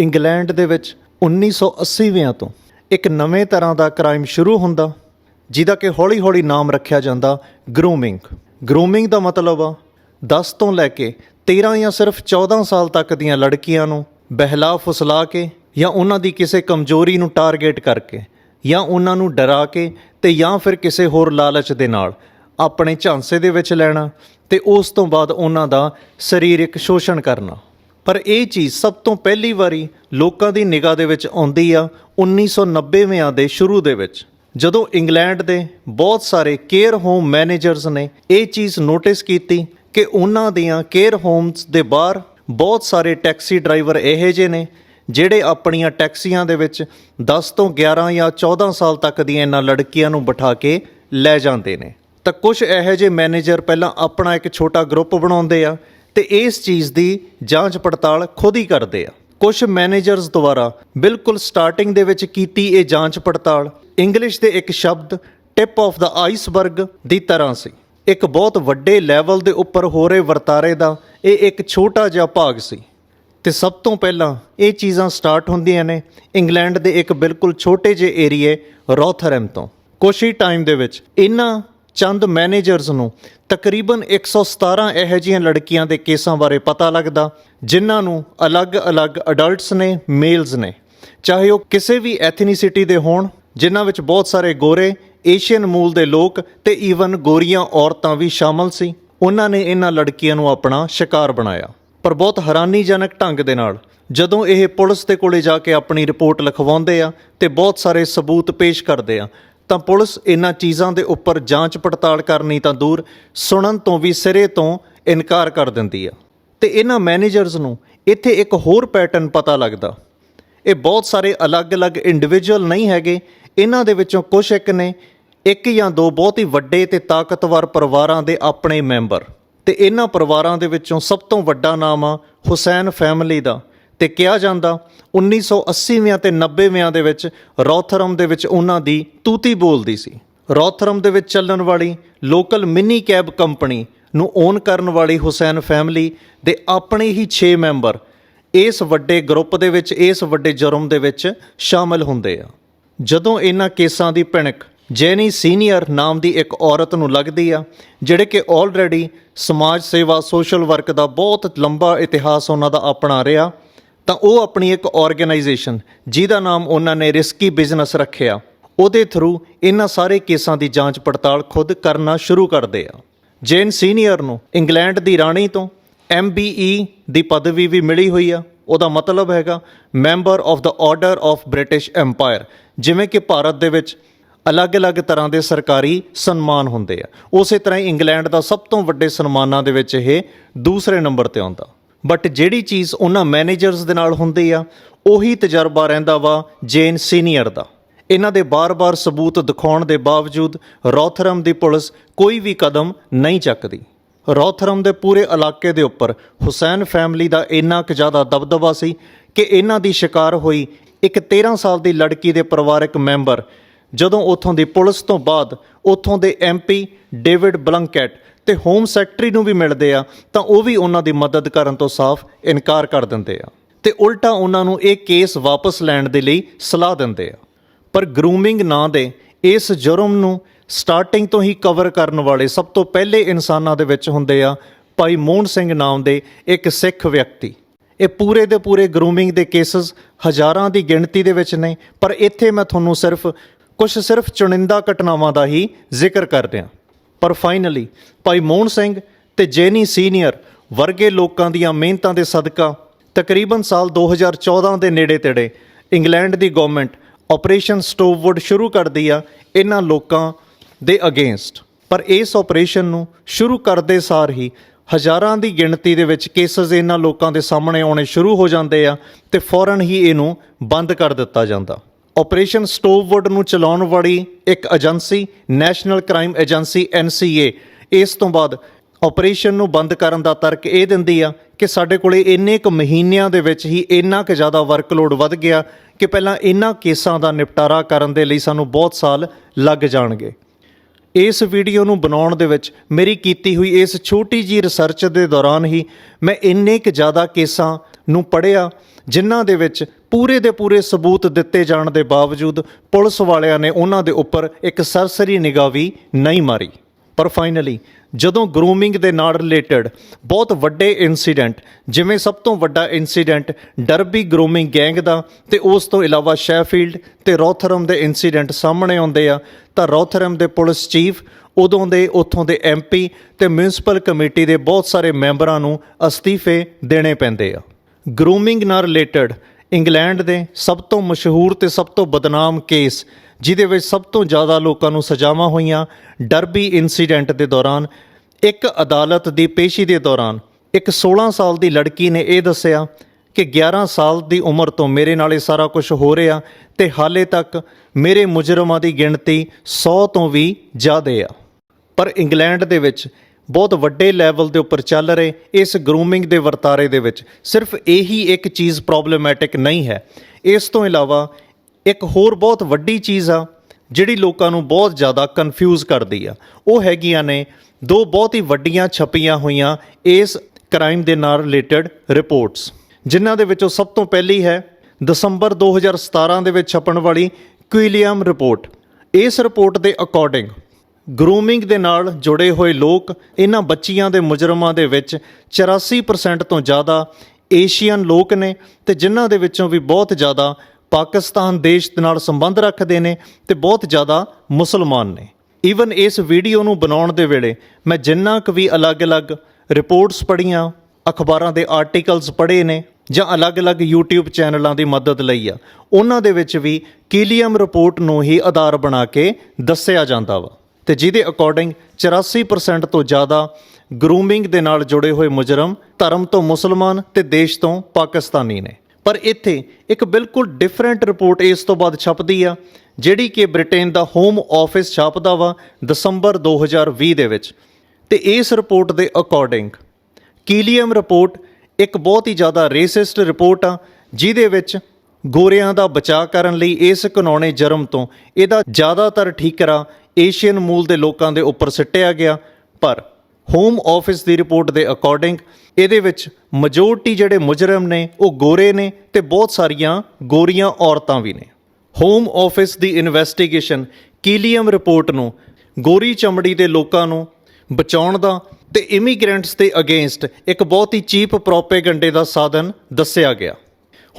England ਦੇ ਵਿੱਚ 1980ਵਿਆਂ ਤੋਂ ਇੱਕ ਨਵੇਂ ਤਰ੍ਹਾਂ ਦਾ ਕ੍ਰਾਈਮ ਸ਼ੁਰੂ ਹੁੰਦਾ, ਜਿਹਦਾ ਕਿ ਹੌਲੀ-ਹੌਲੀ ਨਾਮ ਰੱਖਿਆ ਜਾਂਦਾ ਗਰੂਮਿੰਗ ਗਰੂਮਿੰਗ ਦਾ ਮਤਲਬ ਆ 10 ਤੋਂ ਲੈ ਕੇ 13 ਜਾਂ ਸਿਰਫ 14 ਸਾਲ ਤੱਕ ਦੀਆਂ ਲੜਕੀਆਂ ਨੂੰ ਬਹਿਲਾ ਫੁਸਲਾ ਕੇ ਜਾਂ ਉਹਨਾਂ ਦੀ ਕਿਸੇ ਕਮਜ਼ੋਰੀ ਨੂੰ ਟਾਰਗੇਟ ਕਰਕੇ ਜਾਂ ਉਹਨਾਂ ਨੂੰ ਡਰਾ ਕੇ ਤੇ ਜਾਂ ਫਿਰ ਕਿਸੇ ਹੋਰ ਲਾਲਚ ਦੇ ਨਾਲ ਆਪਣੇ ਝਾਂਸੇ ਦੇ ਵਿੱਚ ਲੈਣਾ ਤੇ ਉਸ ਤੋਂ ਬਾਅਦ ਉਹਨਾਂ ਦਾ ਸਰੀਰਕ ਸ਼ੋਸ਼ਣ ਕਰਨਾ। ਪਰ ਇਹ ਚੀਜ਼ ਸਭ ਤੋਂ ਪਹਿਲੀ ਵਾਰੀ ਲੋਕਾਂ ਦੀ ਨਿਗਾਹ ਦੇ ਵਿੱਚ ਆਉਂਦੀ ਆ 1990ਵਿਆਂ ਦੇ ਸ਼ੁਰੂ ਦੇ ਵਿੱਚ। ਜਦੋਂ ਇੰਗਲੈਂਡ ਦੇ ਬਹੁਤ ਸਾਰੇ ਕੇਅਰ ਹੋਮ ਮੈਨੇਜਰਸ ਨੇ ਇਹ ਚੀਜ਼ ਨੋਟਿਸ ਕੀਤੀ ਕਿ ਉਹਨਾਂ ਦੀਆਂ ਕੇਅਰ ਹੋਮਸ ਦੇ ਬਾਹਰ ਬਹੁਤ ਸਾਰੇ ਟੈਕਸੀ ਡਰਾਈਵਰ ਇਹੋ ਜਿਹੇ ਨੇ ਜਿਹੜੇ ਆਪਣੀਆਂ ਟੈਕਸੀਆਂ ਦੇ ਵਿੱਚ 10 ਤੋਂ 11 ਜਾਂ 14 ਸਾਲ ਤੱਕ ਦੀਆਂ ਇਹਨਾਂ ਲੜਕੀਆਂ ਨੂੰ ਬਿਠਾ ਕੇ ਲੈ ਜਾਂਦੇ ਨੇ। ਤਾਂ ਕੁਝ ਇਹੋ ਜਿਹੇ ਮੈਨੇਜਰ ਪਹਿਲਾਂ ਆਪਣਾ ਇੱਕ ਛੋਟਾ ਗਰੁੱਪ ਬਣਾਉਂਦੇ ਆ ਤੇ ਇਸ ਚੀਜ਼ ਦੀ ਜਾਂਚ ਪੜਤਾਲ ਖੁਦ ਹੀ ਕਰਦੇ ਆ। ਕੁਝ ਮੈਨੇਜਰਸ ਦੁਆਰਾ ਬਿਲਕੁਲ ਸਟਾਰਟਿੰਗ ਦੇ ਵਿੱਚ ਕੀਤੀ ਇਹ ਜਾਂਚ ਪੜਤਾਲ ਇੰਗਲਿਸ਼ ਦੇ ਇੱਕ ਸ਼ਬਦ ਟਿਪ ਆਫ ਦਾ ਆਈਸਬਰਗ ਦੀ ਤਰ੍ਹਾਂ ਸੀ। ਇੱਕ ਬਹੁਤ ਵੱਡੇ ਲੈਵਲ ਦੇ ਉੱਪਰ ਹੋ ਰਹੇ ਵਰਤਾਰੇ ਦਾ ਇਹ ਇੱਕ ਛੋਟਾ ਜਿਹਾ ਭਾਗ ਸੀ। ਤੇ ਸਭ ਤੋਂ ਪਹਿਲਾਂ ਇਹ ਚੀਜ਼ਾਂ ਸਟਾਰਟ ਹੁੰਦੀਆਂ ਨੇ ਇੰਗਲੈਂਡ ਦੇ ਇੱਕ ਬਿਲਕੁਲ ਛੋਟੇ ਜਿਹੇ ਏਰੀਏ ਰੌਥਰਮ ਤੋਂ। ਕੁਛ ਹੀ ਟਾਈਮ ਦੇ ਵਿੱਚ ਇਹਨਾਂ ਚੰਦ ਮੈਨੇਜਰਸ ਨੂੰ ਤਕਰੀਬਨ 117 ਇਹੋ ਜਿਹੀਆਂ ਲੜਕੀਆਂ ਦੇ ਕੇਸਾਂ ਬਾਰੇ ਪਤਾ ਲੱਗਦਾ, ਜਿਨ੍ਹਾਂ ਨੂੰ ਅਲੱਗ-ਅਲੱਗ ਅਡਲਟਸ ਨੇ ਮੇਲਸ ਨੇ। ਚਾਹੇ ਉਹ ਕਿਸੇ ਵੀ ਐਥਨੀਸਿਟੀ ਦੇ ਹੋਣ, ਜਿਨ੍ਹਾਂ ਵਿੱਚ ਬਹੁਤ ਸਾਰੇ ਗੋਰੇ ਏਸ਼ੀਅਨ ਮੂਲ ਦੇ ਲੋਕ ਤੇ ਈਵਨ ਗੋਰੀਆਂ ਔਰਤਾਂ ਵੀ ਸ਼ਾਮਲ ਸੀ। ਉਹਨਾਂ ਨੇ ਇਹਨਾਂ ਲੜਕੀਆਂ ਨੂੰ ਆਪਣਾ ਸ਼ਿਕਾਰ ਬਣਾਇਆ। ਪਰ ਬਹੁਤ ਹੈਰਾਨੀਜਨਕ ਢੰਗ ਦੇ ਨਾਲ, ਜਦੋਂ ਇਹ ਪੁਲਿਸ ਦੇ ਕੋਲੇ ਜਾ ਕੇ ਆਪਣੀ ਰਿਪੋਰਟ ਲਿਖਵਾਉਂਦੇ ਆ ਤੇ ਬਹੁਤ ਸਾਰੇ ਸਬੂਤ ਪੇਸ਼ ਕਰਦੇ ਆ ਤਾਂ ਪੁਲਿਸ ਇਹਨਾਂ ਚੀਜ਼ਾਂ ਦੇ ਉੱਪਰ ਜਾਂਚ ਪੜਤਾਲ ਕਰਨੀ ਤਾਂ ਦੂਰ ਸੁਣਨ ਤੋਂ ਵੀ ਸਿਰੇ ਤੋਂ ਇਨਕਾਰ ਕਰ ਦਿੰਦੀ ਆ। ਤੇ ਇਹਨਾਂ ਮੈਨੇਜਰਸ ਨੂੰ ਇੱਥੇ ਇੱਕ ਹੋਰ ਪੈਟਰਨ ਪਤਾ ਲੱਗਦਾ। ਇਹ ਬਹੁਤ ਸਾਰੇ ਅਲੱਗ-ਅਲੱਗ ਇੰਡੀਵਿਜੂਅਲ ਨਹੀਂ ਹੈਗੇ। ਇਹਨਾਂ ਦੇ ਵਿੱਚੋਂ ਕੁਝ ਇੱਕ ਨੇ, ਇੱਕ ਜਾਂ ਦੋ ਬਹੁਤ ਹੀ ਵੱਡੇ ਤੇ ਤਾਕਤਵਰ ਪਰਿਵਾਰਾਂ ਦੇ ਆਪਣੇ ਮੈਂਬਰ। ਤੇ ਇਹਨਾਂ ਪਰਿਵਾਰਾਂ ਦੇ ਵਿੱਚੋਂ ਸਭ ਤੋਂ ਵੱਡਾ ਨਾਮ ਆ ਹੁਸੈਨ ਫੈਮਿਲੀ ਦਾ। ਤੇ ਕਿਹਾ ਜਾਂਦਾ 1980ਵਿਆਂ ਤੇ 90ਵਿਆਂ ਦੇ ਵਿੱਚ ਰੌਥਰਮ ਦੇ ਵਿੱਚ ਉਹਨਾਂ ਦੀ ਤੂਤੀ ਬੋਲਦੀ ਸੀ। ਰੌਥਰਮ ਦੇ ਵਿੱਚ ਚੱਲਣ ਵਾਲੀ ਲੋਕਲ ਮਿੰਨੀ ਕੈਬ ਕੰਪਨੀ ਨੂੰ ਓਨ ਕਰਨ ਵਾਲੀ ਹੁਸੈਨ ਫੈਮਿਲੀ ਦੇ ਆਪਣੇ ਹੀ 6 ਮੈਂਬਰ ਇਸ ਵੱਡੇ ਗਰੁੱਪ ਦੇ ਵਿੱਚ, ਇਸ ਵੱਡੇ ਜੁਰਮ ਦੇ ਵਿੱਚ ਸ਼ਾਮਲ ਹੁੰਦੇ ਆ। ਜਦੋਂ ਇਹਨਾਂ ਕੇਸਾਂ ਦੀ ਭਿਣਕ ਜੈਨੀ ਸੀਨੀਅਰ ਨਾਮ ਦੀ ਇੱਕ ਔਰਤ ਨੂੰ ਲੱਗਦੀ ਆ, ਜਿਹੜੇ ਕਿ ਆਲਰੇਡੀ ਸਮਾਜ ਸੇਵਾ ਸੋਸ਼ਲ ਵਰਕ ਦਾ ਬਹੁਤ ਲੰਬਾ ਇਤਿਹਾਸ ਉਹਨਾਂ ਦਾ ਆਪਣਾ ਰਿਹਾ ਤਾਂ ਉਹ ਆਪਣੀ ਇੱਕ ਆਰਗੇਨਾਈਜੇਸ਼ਨ ਜਿਹਦਾ ਨਾਮ ਉਹਨਾਂ ਨੇ ਰਿਸਕੀ ਬਿਜ਼ਨਸ ਰੱਖਿਆ, ਉਹਦੇ ਥਰੂ ਇਹਨਾਂ ਸਾਰੇ ਕੇਸਾਂ ਦੀ ਜਾਂਚ ਪੜਤਾਲ ਖੁਦ ਕਰਨਾ ਸ਼ੁਰੂ ਕਰਦੇ ਆ। ਜੇਨ ਸੀਨੀਅਰ ਨੂੰ ਇੰਗਲੈਂਡ ਦੀ ਰਾਣੀ ਤੋਂ MBE ਦੀ ਪਦਵੀ ਵੀ ਮਿਲੀ ਹੋਈ ਆ। ਉਹਦਾ ਮਤਲਬ ਹੈਗਾ member of the order of British empire ਜਿਵੇਂ ਕਿ ਭਾਰਤ ਦੇ ਵਿੱਚ ਅਲੱਗ-ਅਲੱਗ ਤਰ੍ਹਾਂ ਦੇ ਸਰਕਾਰੀ ਸਨਮਾਨ ਹੁੰਦੇ ਆ। ਉਸੇ ਤਰ੍ਹਾਂ ਹੀ ਇੰਗਲੈਂਡ ਦਾ ਸਭ ਤੋਂ ਵੱਡੇ ਸਨਮਾਨਾਂ ਦੇ ਵਿੱਚ ਇਹ ਦੂਸਰੇ ਨੰਬਰ ਤੇ ਆਉਂਦਾ। ਬਟ ਜਿਹੜੀ ਚੀਜ਼ ਉਹਨਾਂ ਮੈਨੇਜਰਸ ਦੇ ਨਾਲ ਹੁੰਦੀ ਆ, ਉਹੀ ਤਜਰਬਾ ਰਹਿੰਦਾ ਵਾ ਜੇਨ ਸੀਨੀਅਰ ਦਾ। ਇਹਨਾਂ ਦੇ ਬਾਰ-ਬਾਰ ਸਬੂਤ ਦਿਖਾਉਣ ਦੇ ਬਾਵਜੂਦ ਰੌਥਰਮ ਦੀ ਪੁਲਿਸ ਕੋਈ ਵੀ ਕਦਮ ਨਹੀਂ ਚੱਕਦੀ। ਰੌਥਰਮ ਦੇ ਪੂਰੇ ਇਲਾਕੇ ਦੇ ਉੱਪਰ ਹੁਸੈਨ ਫੈਮਿਲੀ ਦਾ ਇੰਨਾ ਕੁ ਜ਼ਿਆਦਾ ਦਬਦਬਾ ਸੀ ਕਿ ਇਹਨਾਂ ਦੀ ਸ਼ਿਕਾਰ ਹੋਈ ਇੱਕ 13 ਸਾਲ ਦੀ ਲੜਕੀ ਦੇ ਪਰਿਵਾਰਕ ਮੈਂਬਰ, ਜਦੋਂ ਉੱਥੋਂ ਦੀ ਪੁਲਿਸ ਤੋਂ ਬਾਅਦ ਉੱਥੋਂ ਦੇ ਐਮਪੀ ਡੇਵਿਡ ਬਲੰਕੈਟ ਤੇ ਹੋਮ ਸੈਕਟਰੀ ਨੂੰ ਵੀ ਮਿਲਦੇ ਆ, ਤਾਂ ਉਹ ਵੀ ਉਹਨਾਂ ਦੀ ਮਦਦ ਕਰਨ ਤੋਂ ਸਾਫ਼ ਇਨਕਾਰ ਕਰ ਦਿੰਦੇ ਆ। ਤੇ ਉਲਟਾ ਉਹਨਾਂ ਨੂੰ ਇਹ ਕੇਸ ਵਾਪਸ ਲੈਣ ਦੇ ਲਈ ਸਲਾਹ ਦਿੰਦੇ ਆ। ਪਰ ਗਰੂਮਿੰਗ ਨਾਂ ਦੇ ਇਸ ਜੁਰਮ ਨੂੰ ਸਟਾਰਟਿੰਗ ਤੋਂ ਹੀ ਕਵਰ ਕਰਨ ਵਾਲੇ ਸਭ ਤੋਂ ਪਹਿਲੇ ਇਨਸਾਨਾਂ ਦੇ ਵਿੱਚ ਹੁੰਦੇ ਆ ਭਾਈ ਮੋਹਨ ਸਿੰਘ ਨਾਮ ਦੇ ਇੱਕ ਸਿੱਖ ਵਿਅਕਤੀ। ਇਹ ਪੂਰੇ ਦੇ ਪੂਰੇ ਗਰੂਮਿੰਗ ਦੇ ਕੇਸਸ ਹਜ਼ਾਰਾਂ ਦੀ ਗਿਣਤੀ ਦੇ ਵਿੱਚ ਨੇ, ਪਰ ਇੱਥੇ ਮੈਂ ਤੁਹਾਨੂੰ ਸਿਰਫ ਕੁਝ ਸਿਰਫ ਚੁਣਿੰਦਾ ਘਟਨਾਵਾਂ ਦਾ ਹੀ ਜ਼ਿਕਰ ਕਰ ਰਿਹਾ ਪਰ ਫਾਈਨਲੀ ਭਾਈ ਮੋਹਨ ਸਿੰਘ ਤੇ ਜੈਨੀ ਸੀਨੀਅਰ ਵਰਗੇ ਲੋਕਾਂ ਦੀਆਂ ਮਿਹਨਤਾਂ ਦੇ ਸਦਕਾ ਤਕਰੀਬਨ ਸਾਲ 2014 ਦੇ ਨੇੜੇ ਤੇੜੇ ਇੰਗਲੈਂਡ ਦੀ ਗਵਰਨਮੈਂਟ ਆਪਰੇਸ਼ਨ ਸਟੋਵਵੁੱਡ ਸ਼ੁਰੂ ਕਰਦੀ ਆ ਇਹਨਾਂ ਲੋਕਾਂ ਦੇ ਅਗੇਂਸਟ ਪਰ ਇਸ ਆਪਰੇਸ਼ਨ ਨੂੰ ਸ਼ੁਰੂ ਕਰਦੇ ਸਾਰ ਹੀ ਹਜ਼ਾਰਾਂ ਦੀ ਗਿਣਤੀ ਦੇ ਵਿੱਚ ਕੇਸਸ ਇਹਨਾਂ ਲੋਕਾਂ ਦੇ ਸਾਹਮਣੇ ਆਉਣੇ ਸ਼ੁਰੂ ਹੋ ਜਾਂਦੇ ਆ ਤੇ ਫੌਰਨ ਹੀ ਇਹਨੂੰ ਬੰਦ ਕਰ ਦਿੱਤਾ ਜਾਂਦਾ। ਆਪਰੇਸ਼ਨ ਸਟੋਵਵੁੱਡ ਨੂੰ ਚਲਾਉਣ ਵਾਲੀ ਇੱਕ agency national crime agency NCA ਇਸ ਤੋਂ ਬਾਅਦ ਆਪਰੇਸ਼ਨ ਨੂੰ ਬੰਦ ਕਰਨ ਦਾ ਤਰਕ ਇਹ ਦਿੰਦੀ ਆ ਕਿ ਸਾਡੇ ਕੋਲੇ ਇੰਨੇ ਕੁ ਮਹੀਨਿਆਂ ਦੇ ਵਿੱਚ ਹੀ ਇੰਨਾ ਕੁ ਜ਼ਿਆਦਾ ਵਰਕਲੋਡ ਵੱਧ ਗਿਆ ਕਿ ਪਹਿਲਾਂ ਇਹਨਾਂ ਕੇਸਾਂ ਦਾ ਨਿਪਟਾਰਾ ਕਰਨ ਦੇ ਲਈ ਸਾਨੂੰ ਬਹੁਤ ਸਾਲ ਲੱਗ ਜਾਣਗੇ। ਇਸ ਵੀਡੀਓ ਨੂੰ ਬਣਾਉਣ ਦੇ ਵਿੱਚ ਮੇਰੀ ਕੀਤੀ ਹੋਈ ਇਸ ਛੋਟੀ ਜੀ ਰਿਸਰਚ ਦੇ ਦੌਰਾਨ ਹੀ ਮੈਂ ਇੰਨੇ ਕੁ ਜ਼ਿਆਦਾ ਕੇਸਾਂ ਨੂੰ ਪੜਿਆ ਜਿਨ੍ਹਾਂ ਦੇ ਵਿੱਚ ਪੂਰੇ ਦੇ ਪੂਰੇ ਸਬੂਤ ਦਿੱਤੇ ਜਾਣ ਦੇ ਬਾਵਜੂਦ ਪੁਲਿਸ ਵਾਲਿਆਂ ਨੇ ਉਹਨਾਂ ਦੇ ਉੱਪਰ ਇੱਕ ਸਰਸਰੀ ਨਿਗਾਹ ਵੀ ਨਹੀਂ ਮਾਰੀ। ਪਰ ਫਾਈਨਲੀ ਜਦੋਂ ਗਰੂਮਿੰਗ ਦੇ ਨਾਲ ਰਿਲੇਟਡ ਬਹੁਤ ਵੱਡੇ ਇਨਸੀਡੈਂਟ ਜਿਵੇਂ ਸਭ ਤੋਂ ਵੱਡਾ ਇਨਸੀਡੈਂਟ ਡਰਬੀ ਗਰੂਮਿੰਗ ਗੈਂਗ ਦਾ ਤੇ ਉਸ ਤੋਂ ਇਲਾਵਾ ਸ਼ੈਫੀਲਡ ਤੇ ਰੌਥਰਮ ਦੇ ਇਨਸੀਡੈਂਟ ਸਾਹਮਣੇ ਆਉਂਦੇ ਆ, ਤਾਂ ਰੌਥਰਮ ਦੇ ਪੁਲਿਸ ਚੀਫ ਉਦੋਂ ਦੇ ਉੱਥੋਂ ਦੇ ਐਮਪੀ ਤੇ ਮਿਊਨਿਸਪਲ ਕਮੇਟੀ ਦੇ ਬਹੁਤ ਸਾਰੇ ਮੈਂਬਰਾਂ ਨੂੰ ਅਸਤੀਫੇ ਦੇਣੇ ਪੈਂਦੇ ਆ। ਗਰੂਮਿੰਗ ਨਾਲ ਰਿਲੇਟਡ ਇੰਗਲੈਂਡ ਦੇ ਸਭ ਤੋਂ ਮਸ਼ਹੂਰ ਤੇ ਸਭ ਤੋਂ ਬਦਨਾਮ ਕੇਸ ਜਿਹਦੇ ਵਿੱਚ ਸਭ ਤੋਂ ਜ਼ਿਆਦਾ ਲੋਕਾਂ ਨੂੰ ਸਜ਼ਾਵਾਂ ਹੋਈਆਂ ਡਰਬੀ ਇਨਸੀਡੈਂਟ ਦੇ ਦੌਰਾਨ, ਇੱਕ ਅਦਾਲਤ ਦੀ ਪੇਸ਼ੀ ਦੇ ਦੌਰਾਨ, ਇੱਕ 16 ਸਾਲ ਦੀ ਲੜਕੀ ਨੇ ਇਹ ਦੱਸਿਆ ਕਿ 11 ਸਾਲ ਦੀ ਉਮਰ ਤੋਂ ਮੇਰੇ ਨਾਲ ਇਹ ਸਾਰਾ ਕੁਝ ਹੋ ਰਿਹਾ ਤੇ ਹਾਲੇ ਤੱਕ ਮੇਰੇ ਮੁਜਰਮਾਂ ਦੀ ਗਿਣਤੀ 100 ਤੋਂ ਵੀ ਜ਼ਿਆਦਾ ਆ। ਪਰ ਇੰਗਲੈਂਡ ਦੇ ਵਿੱਚ ਬਹੁਤ ਵੱਡੇ ਲੈਵਲ ਦੇ ਉੱਪਰ ਚੱਲ ਰਹੇ ਇਸ ਗਰੂਮਿੰਗ ਦੇ ਵਰਤਾਰੇ ਦੇ ਵਿੱਚ। ਸਿਰਫ ਇਹੀ ਇੱਕ ਚੀਜ਼ ਪ੍ਰੋਬਲਮੈਟਿਕ ਨਹੀਂ ਹੈ। ਇਸ ਤੋਂ ਇਲਾਵਾ ਇੱਕ ਹੋਰ ਬਹੁਤ ਵੱਡੀ ਚੀਜ਼ ਆ, ਜਿਹੜੀ ਲੋਕਾਂ ਨੂੰ ਬਹੁਤ ਜ਼ਿਆਦਾ ਕਨਫਿਊਜ਼ ਕਰਦੀ ਆ। ਉਹ ਹੈਗੀਆਂ ਨੇ ਦੋ ਬਹੁਤ ਹੀ ਵੱਡੀਆਂ ਛਪੀਆਂ ਹੋਈਆਂ ਇਸ ਕ੍ਰਾਈਮ ਦੇ ਨਾਲ ਰਿਲੇਟਡ ਰਿਪੋਰਟਸ ਜਿਨ੍ਹਾਂ ਦੇ ਵਿੱਚੋਂ ਸਭ ਤੋਂ ਪਹਿਲੀ ਹੈ, ਦਸੰਬਰ 2017 ਦੇ ਵਿੱਚ ਛਪਣ ਵਾਲੀ ਕੁਇਲੀਅਮ ਰਿਪੋਰਟ। ਇਸ ਰਿਪੋਰਟ ਦੇ ਅਕੋਰਡਿੰਗ ਗਰੂਮਿੰਗ ਦੇ ਨਾਲ ਜੁੜੇ ਹੋਏ ਲੋਕ ਇਹਨਾਂ ਬੱਚੀਆਂ ਦੇ ਮੁਜਰਮਾਂ ਦੇ ਵਿੱਚ 84% ਤੋਂ ਜ਼ਿਆਦਾ ਏਸ਼ੀਅਨ ਲੋਕ ਨੇ ਤੇ ਜਿਨ੍ਹਾਂ ਦੇ ਵਿੱਚੋਂ ਵੀ ਬਹੁਤ ਜ਼ਿਆਦਾ ਪਾਕਿਸਤਾਨ ਦੇਸ਼ ਦੇ ਨਾਲ ਸੰਬੰਧ ਰੱਖਦੇ ਨੇ ਤੇ ਬਹੁਤ ਜ਼ਿਆਦਾ ਮੁਸਲਮਾਨ ਨੇ। ਈਵਨ ਇਸ ਵੀਡੀਓ ਨੂੰ ਬਣਾਉਣ ਦੇ ਵੇਲੇ ਮੈਂ ਜਿੰਨਾ ਕੁ ਵੀ ਅਲੱਗ-ਅਲੱਗ ਰਿਪੋਰਟਸ ਪੜ੍ਹੀਆਂ, ਅਖਬਾਰਾਂ ਦੇ ਆਰਟੀਕਲਸ ਪੜ੍ਹੇ ਨੇ ਜਾਂ ਅਲੱਗ-ਅਲੱਗ YouTube ਚੈਨਲਾਂ ਦੀ ਮਦਦ ਲਈ ਆ, ਉਹਨਾਂ ਦੇ ਵਿੱਚ ਵੀ ਕੀਲੀਅਮ ਰਿਪੋਰਟ ਨੂੰ ਹੀ ਆਧਾਰ ਬਣਾ ਕੇ ਦੱਸਿਆ ਜਾਂਦਾ ਵਾ। ਤੇ ਜਿਹਦੇ ਅਕੋਰਡਿੰਗ 84% ਤੋਂ ਜ਼ਿਆਦਾ ਗਰੂਮਿੰਗ ਦੇ ਨਾਲ ਜੁੜੇ ਹੋਏ ਮੁਜਰਮ ਧਰਮ ਤੋਂ ਮੁਸਲਮਾਨ ਤੇ ਦੇਸ਼ ਤੋਂ ਪਾਕਿਸਤਾਨੀ ਨੇ। ਪਰ ਇੱਥੇ ਇੱਕ ਬਿਲਕੁਲ ਡਿਫਰੈਂਟ ਰਿਪੋਰਟ ਇਸ ਤੋਂ ਬਾਅਦ ਛਪਦੀ ਆ, ਜਿਹੜੀ ਕਿ ਬ੍ਰਿਟੇਨ ਦਾ ਹੋਮ ਆਫਿਸ ਛਾਪਦਾ ਵਾ ਦਸੰਬਰ 2020 ਦੇ ਵਿੱਚ। ਤੇ ਇਸ ਰਿਪੋਰਟ ਦੇ ਅਕੋਰਡਿੰਗ ਕੀਲੀਅਮ ਰਿਪੋਰਟ ਇੱਕ ਬਹੁਤ ਹੀ ਜ਼ਿਆਦਾ ਰੇਸਿਸਟ ਰਿਪੋਰਟ ਆ, ਜਿਹਦੇ ਵਿੱਚ ਗੋਰਿਆਂ ਦਾ ਬਚਾਅ ਕਰਨ ਲਈ ਇਸ ਕਾਨੂੰਨੇ ਜਰਮ ਤੋਂ ਇਹਦਾ ਜ਼ਿਆਦਾਤਰ ਠੀਕਰਾ ਏਸ਼ੀਅਨ ਮੂਲ ਦੇ ਲੋਕਾਂ ਦੇ ਉੱਪਰ ਸਿੱਟਿਆ ਗਿਆ, ਪਰ ਹੋਮ ਆਫਿਸ ਦੀ ਰਿਪੋਰਟ ਦੇ ਅਕੋਰਡਿੰਗ ਇਹਦੇ ਵਿੱਚ ਮੈਜੋਰਟੀ ਜਿਹੜੇ ਮੁਜਰਮ ਨੇ, ਉਹ ਗੋਰੇ ਨੇ ਤੇ ਬਹੁਤ ਸਾਰੀਆਂ ਗੋਰੀਆਂ ਔਰਤਾਂ ਵੀ ਨੇ। ਹੋਮ ਆਫਿਸ ਦੀ ਇਨਵੈਸਟੀਗੇਸ਼ਨ ਕੀਲੀਅਮ ਰਿਪੋਰਟ ਨੂੰ ਗੋਰੀ ਚਮੜੀ ਦੇ ਲੋਕਾਂ ਨੂੰ ਬਚਾਉਣ ਦਾ ਤੇ ਇਮੀਗ੍ਰੈਂਟਸ ਦੇ ਅਗੇਂਸਟ ਇੱਕ ਬਹੁਤ ਹੀ ਚੀਪ ਪ੍ਰੋਪੇਗੈਂਡੇ ਦਾ ਸਾਧਨ ਦੱਸਿਆ ਗਿਆ।